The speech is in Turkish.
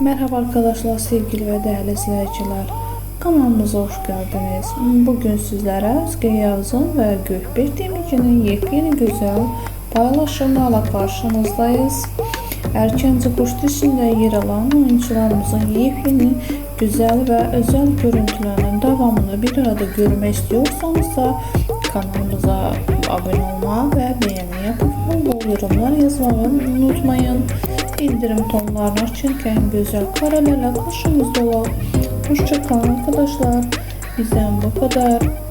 Merhaba arkadaşlar, sevgili ve değerli izleyiciler. Kanalımıza hoş geldiniz. Bugün sizlere Özge Yavuz'un ve Gökbek Demirci'nin yepyeni güzel paylaşımlarla karşınızdayız. Erkenci Kuş dizisinde yer alan oyuncularımızın yepyeni güzel ve özel görüntülerinin devamını bir arada görmek istiyorsanız da kanalımıza abone olmayı ve beğeni yapıp bol yorumlar yazmayı unutmayın. İndirim tonlarını açarken güzel karelerle karşınızda olan. Hoşçakalın arkadaşlar. Bizden bu kadar.